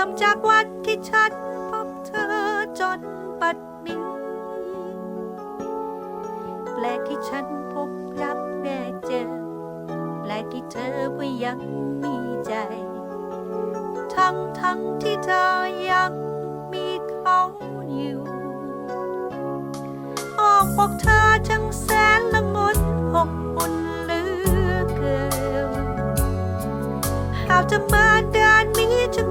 ริ่มจากวันที่ฉันพบเธอจนปัดมิงแปลกที่ฉันพบรักแน่เจอแปลกที่เธอก็ยังมีใจ ทั้งทั้งที่เธอยังมีเขาอยู่อ้อมอกเธอจังแสนละมุนหกอุ่นเหลือเกินหากจะมาเดินนี้จึง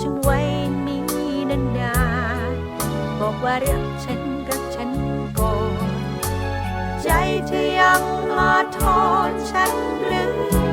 ฉันไว้มีนานนาบอกว่ารักฉันรักฉันก่อนใจเธอยังมาทอนฉันหรือ